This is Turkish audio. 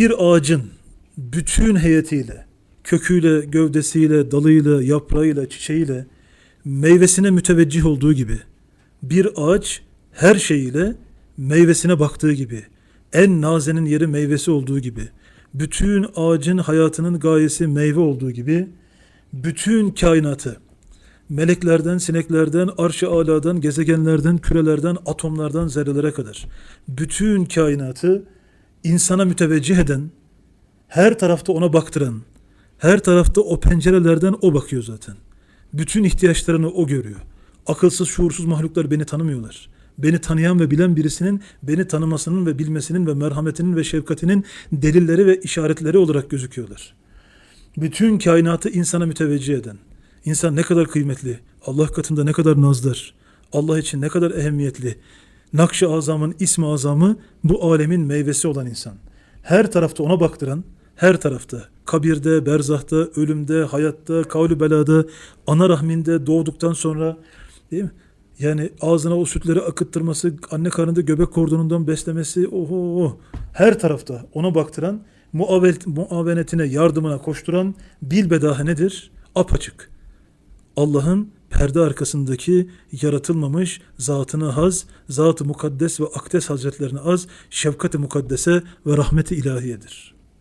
Bir ağacın bütün heyetiyle, köküyle, gövdesiyle, dalıyla, yaprağıyla, çiçeğiyle meyvesine müteveccih olduğu gibi bir ağaç her şeyiyle meyvesine baktığı gibi en nazenin yeri meyvesi olduğu gibi bütün ağacın hayatının gayesi meyve olduğu gibi bütün kainatı meleklerden, sineklerden, arş-ı aladan, gezegenlerden, kürelerden, atomlardan, zerrelere kadar bütün kainatı insana müteveccih eden, her tarafta ona baktıran, her tarafta o pencerelerden o bakıyor zaten. Bütün ihtiyaçlarını o görüyor. Akılsız, şuursuz mahluklar beni tanımıyorlar. Beni tanıyan ve bilen birisinin beni tanımasının ve bilmesinin ve merhametinin ve şefkatinin delilleri ve işaretleri olarak gözüküyorlar. Bütün kainatı insana müteveccih eden, insan ne kadar kıymetli, Allah katında ne kadar nazdır, Allah için ne kadar ehemmiyetli, Nakş-ı Azam'ın ismi azamı bu alemin meyvesi olan insan. Her tarafta ona baktıran, her tarafta, kabirde, berzahta, ölümde, hayatta, kavlu belada, ana rahminde doğduktan sonra, değil mi? Yani ağzına o sütleri akıttırması, anne karnında göbek kordonundan beslemesi, oho, her tarafta ona baktıran, muavenetine, yardımına koşturan bilbedahe nedir? Apaçık. Allah'ın perde arkasındaki yaratılmamış zatına haz, zat-ı mukaddes ve akdes hazretlerine az, şefkat-i mukaddese ve rahmeti ilahiyedir.